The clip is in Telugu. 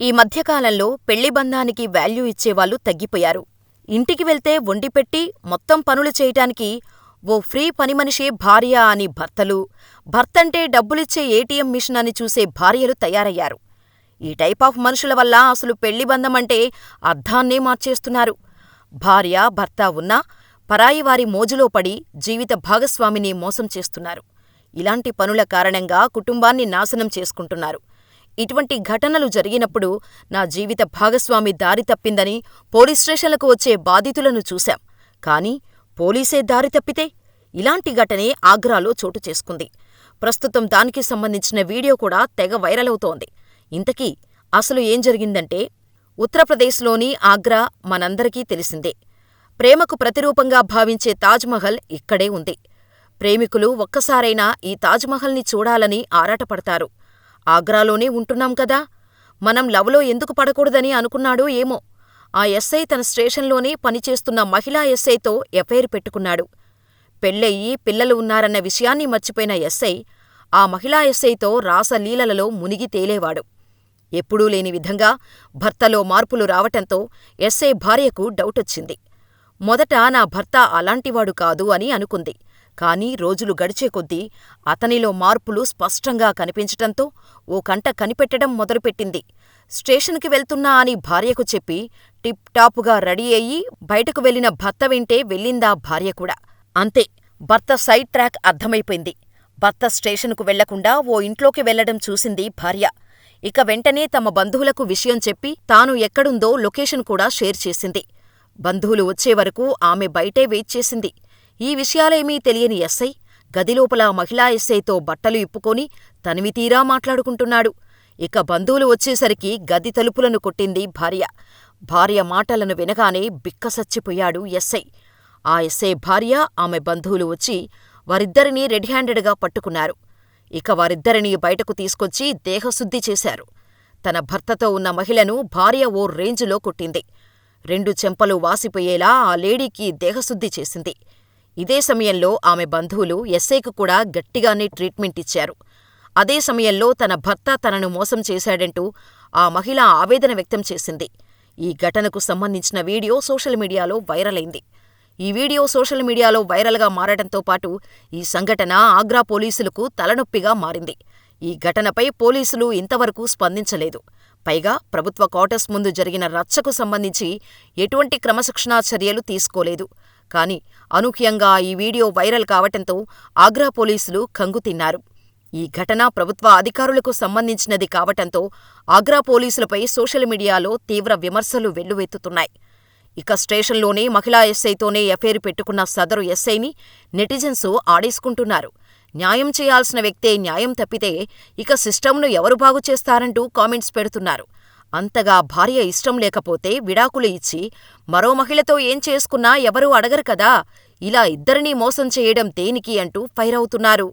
ఈ మధ్యకాలంలో పెళ్ళి బంధానికి వాల్యూ ఇచ్చేవాళ్ళు తగ్గిపోయారు. ఇంటికి వెళ్తే వండిపెట్టి మొత్తం పనులు చేయటానికి ఓ ఫ్రీ పనిమనిషే భార్య అని భర్తలు, భర్తంటే డబ్బులిచ్చే ఏటీఎం మిషన్ అని చూసే భార్యలు తయారయ్యారు. ఈ టైప్ ఆఫ్ మనుషుల వల్ల అసలు పెళ్ళిబంధమంటే అర్థాన్నే మార్చేస్తున్నారు. భార్య, భర్త ఉన్నా పరాయివారి మోజులో పడి జీవిత భాగస్వామిని మోసం చేస్తున్నారు. ఇలాంటి పనుల కారణంగా కుటుంబాన్ని నాశనం చేసుకుంటున్నారు. ఇటువంటి ఘటనలు జరిగినప్పుడు నా జీవిత భాగస్వామి దారి తప్పిందని పోలీస్ స్టేషన్లకు వచ్చే బాధితులను చూశాం. కానీ పోలీసే దారి తప్పితే? ఇలాంటి ఘటనే ఆగ్రాలో చోటు చేసుకుంది. ప్రస్తుతం దానికి సంబంధించిన వీడియో కూడా తెగ వైరలవుతోంది. ఇంతకీ అసలు ఏం జరిగిందంటే, ఉత్తరప్రదేశ్లోని ఆగ్రా మనందరికీ తెలిసిందే. ప్రేమకు ప్రతిరూపంగా భావించే తాజ్మహల్ ఇక్కడే ఉంది. ప్రేమికులు ఒక్కసారైనా ఈ తాజ్మహల్ని చూడాలని ఆరాటపడతారు. ఆగ్రాలోనే ఉంటున్నాం కదా! మనం లవ్లో ఎందుకు పడకూడదని అనుకున్నాడో ఏమో! ఆ ఎస్ఐ తన స్టేషన్లోనే పనిచేస్తున్న మహిళా ఎస్ఐతో ఎఫైర్ పెట్టుకున్నాడు. పెళ్ళయి పిల్లలు ఉన్నారన్న విషయాన్ని మర్చిపోయిన ఎస్ఐ ఆ మహిళా ఎస్ఐతో రాసలీలలలో మునిగి తేలేవాడు. ఎప్పుడూ లేని విధంగా భర్తలో మార్పులు రావటంతో ఎస్ఐ భార్యకు డౌటొచ్చింది. మొదట నా భర్త అలాంటివాడు కాదు అని అనుకుంది. కానీ రోజులు గడిచేకొద్దీ అతనిలో మార్పులు స్పష్టంగా కనిపించటంతో ఓ కంట కనిపెట్టడం మొదలుపెట్టింది. స్టేషన్కి వెళ్తున్నా అని భార్యకు చెప్పి టిప్ టాపుగా రెడీ అయ్యి బయటకు వెళ్ళిన భర్త వెంటే వెళ్ళిందా భార్య కూడా. అంతే భర్త సైడ్ ట్రాక్ అర్థమైపోయింది. భర్త స్టేషనుకు వెళ్ళకుండా ఓ ఇంట్లోకి వెళ్ళడం చూసింది భార్య. ఇక వెంటనే తమ బంధువులకు విషయం చెప్పి తాను ఎక్కడుందో లొకేషన్ కూడా షేర్ చేసింది. బంధువులు వచ్చేవరకు ఆమె బయటే వెయిట్ చేసింది. ఈ విషయాలేమీ తెలియని ఎస్ఐ గదిలోపల మహిళా ఎస్ఐతో బట్టలు ఇప్పుకొని తనివితీరా మాట్లాడుకుంటున్నాడు. ఇక బంధువులు వచ్చేసరికి గది తలుపులను కొట్టింది భార్య. భార్య మాటలను వినగానే బిక్కసచ్చిపోయాడు ఎస్ఐ. ఆ ఎస్ఐ భార్య, ఆమె బంధువులు వచ్చి వారిద్దరినీ రెడ్ హ్యాండెడ్గా పట్టుకున్నారు. ఇక వారిద్దరినీ బయటకు తీసుకొచ్చి దేహశుద్ధి చేశారు. తన భర్తతో ఉన్న మహిళను భార్య ఓ రేంజులో కొట్టింది. రెండు చెంపలు వాసిపోయేలా ఆ లేడీకి దేహశుద్ధి చేసింది. ఇదే సమయంలో ఆమె బంధువులు ఎస్ఐకు కూడా గట్టిగానే ట్రీట్మెంట్ ఇచ్చారు. అదే సమయంలో తన భర్త తనను మోసం చేశాడంటూ ఆ మహిళ ఆవేదన వ్యక్తం చేసింది. ఈ ఘటనకు సంబంధించిన వీడియో సోషల్ మీడియాలో వైరల్ అయింది. ఈ వీడియో సోషల్ మీడియాలో వైరల్గా మారడంతో పాటు ఈ సంఘటన ఆగ్రా పోలీసులకు తలనొప్పిగా మారింది. ఈ ఘటనపై పోలీసులు ఇంతవరకు స్పందించలేదు. పైగా ప్రభుత్వ క్వార్టర్స్ ముందు జరిగిన రచ్చకు సంబంధించి ఎటువంటి క్రమశిక్షణా చర్యలు తీసుకోలేదు. కానీ అనూహ్యంగా ఈ వీడియో వైరల్ కావటంతో ఆగ్రా పోలీసులు కంగుతిన్నారు. ఈ ఘటన ప్రభుత్వ అధికారులకు సంబంధించినది కావటంతో ఆగ్రా పోలీసులపై సోషల్ మీడియాలో తీవ్ర విమర్శలు వెల్లువెత్తుతున్నాయి. ఇక స్టేషన్లోనే మహిళా ఎస్ఐతోనే ఎఫైర్ పెట్టుకున్న సదరు ఎస్ఐని నెటిజన్స్ ఆడేసుకుంటున్నారు. న్యాయం చేయాల్సిన వ్యక్తే న్యాయం తప్పితే ఇక సిస్టంను ఎవరు బాగుచేస్తారంటూ కామెంట్స్ పెడుతున్నారు. అంతగా భార్య ఇష్టం లేకపోతే విడాకులు ఇచ్చి మరో మహిళతో ఏం చేసుకున్నా ఎవరూ అడగరు కదా! ఇలా ఇద్దరినీ మోసం చేయడం దేనికి అంటూ ఫైరవుతున్నారు.